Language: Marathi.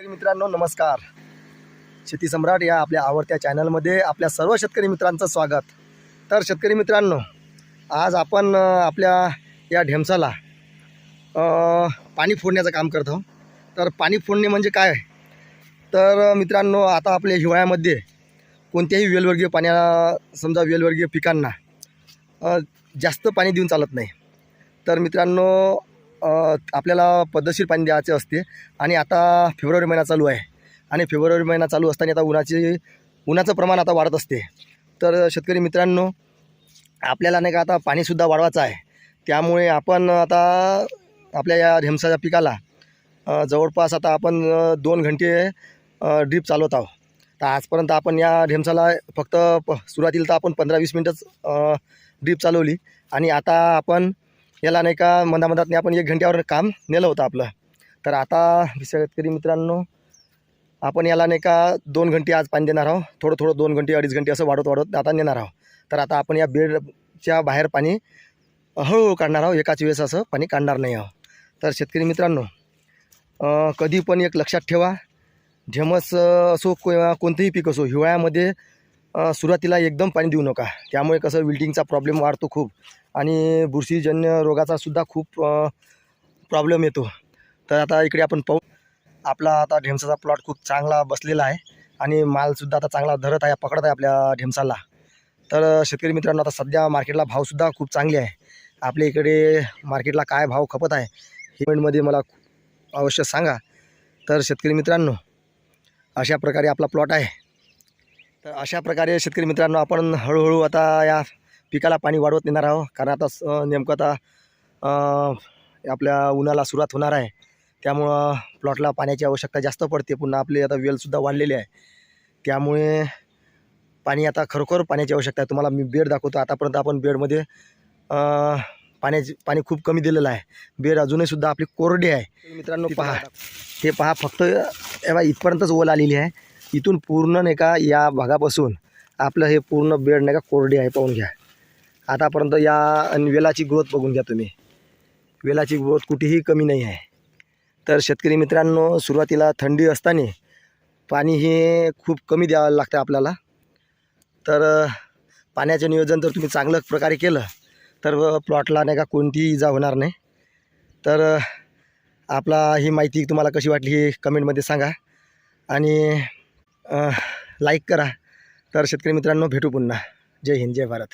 शेतकरी मित्रांनो नमस्कार. शेती सम्राट या आपल्या आवडत्या चॅनलमध्ये आपल्या सर्व शेतकरी मित्रांचं स्वागत. तर शेतकरी मित्रांनो आज आपण आपल्या या ढेमसाला पाणी फोडण्याचं काम करतो तर पाणी फोडणे म्हणजे काय? तर मित्रांनो आता आपल्या हिवाळ्यामध्ये कोणत्याही वेलवर्गीय पाण्या समजा वेलवर्गीय पिकांना जास्त पाणी देऊन चालत नाही. तर मित्रांनो आपल्याला पद्धतशीर पाणी द्यायचे असते. आणि आता फेब्रुवारी महिना चालू आहे. आणि फेब्रुवारी महिना चालू असताना आता उन्हाची उन्हाचं प्रमाण आता वाढत असते. तर शेतकरी मित्रांनो आपल्याला नाही का आता पाणीसुद्धा वाढवायचं आहे. त्यामुळे आपण आता आपल्या या ढेमसाच्या पिकाला जवळपास आता आपण दोन घंटे ड्रीप चालवत आहोत. तर आजपर्यंत आपण या ढेमसाला फक्त प सुरुवातीला तर आपण पंधरा वीस मिनटंच ड्रीप चालवली. आणि आता आपण याला नाही का मंदामंदात आपण एक घंट्यावर काम नेलं होतं आपलं. तर आता शेतकरी मित्रांनो आपण याला नाही का दोन घंटे आज पाणी देणार आहोत. थोडं थोडं दोन घंटे अडीच घंटे असं वाढत वाढवत आता नेणार आहोत. तर आता आपण या बेडच्या बाहेर पाणी हळूहळू काढणार आहोत. एकाच वेळेस असं पाणी काढणार नाही आहोत. तर शेतकरी मित्रांनो कधी पण एक लक्षात ठेवा. ढेमस असो किंवा कोणतंही पीक असो हिवाळ्यामध्ये सुरुवातीला एकदम पाणी देऊ नका. त्यामुळे कसं विल्टिंगचा प्रॉब्लेम वाढतो खूप. आणि बुरशीजन्य रोगाचा सुद्धा खूप प्रॉब्लेम येतो. तर आता इकडे आपण पाहू. आपला आता ढेमसाचा प्लॉट खूप चांगला बसलेला आहे. आणि मालसुद्धा आता चांगला धरत आहे पकडत आहे आपल्या ढेमसाला. तर शेतकरी मित्रांनो आता सध्या मार्केटला भावसुद्धा खूप चांगले आहे. आपल्या इकडे मार्केटला काय भाव खपत आहे हे कमेंटमध्ये मला अवश्य सांगा. तर शेतकरी मित्रांनो अशा प्रकारे आपला प्लॉट आहे. तर अशा प्रकारे शेतकरी मित्रांनो आपण हळूहळू आता या पिकाला पाणी वाढवत नेणार आहोत. कारण आता स- नेमकं आता आपल्या उन्हाला सुरुवात होणार आहे. त्यामुळं प्लॉटला पाण्याची आवश्यकता जास्त पडते. पुन्हा आपले आता वेलसुद्धा वाढलेले आहे. त्यामुळे पाणी आता खरोखर पाण्याची आवश्यकता आहे. तुम्हाला मी बेड दाखवतो. आतापर्यंत आपण बेडमध्ये पाण्याची पाणी खूप कमी दिलेलं आहे. बेड अजूनही सुद्धा आपली कोरडी आहे. मित्रांनो पहा. हे पहा फक्त एव्हा इथपर्यंतच ओल आलेली आहे. इथून पूर्ण नाही का या भागापासून आपलं हे पूर्ण बेड नाही का कोरडी आहे पाहून घ्या. आतापर्यंत या आणि वेलाची ग्रोथ बघून घ्या तुम्ही. वेलाची ग्रोथ कुठेही कमी नाही आहे. तर शेतकरी मित्रांनो सुरुवातीला थंडी असताना पाणी हे खूप कमी द्यावं लागतं आपल्याला. तर पाण्याचं नियोजन जर तुम्ही चांगलं प्रकारे केलं तर प्लॉटला नाही का कोणतीही इजा होणार नाही. तर आपला ही माहिती तुम्हाला कशी वाटली हे कमेंटमध्ये सांगा. आणि लाईक करा. तर शेतकरी मित्रांनो भेटू पुन्हा. जय हिंद जय भारत.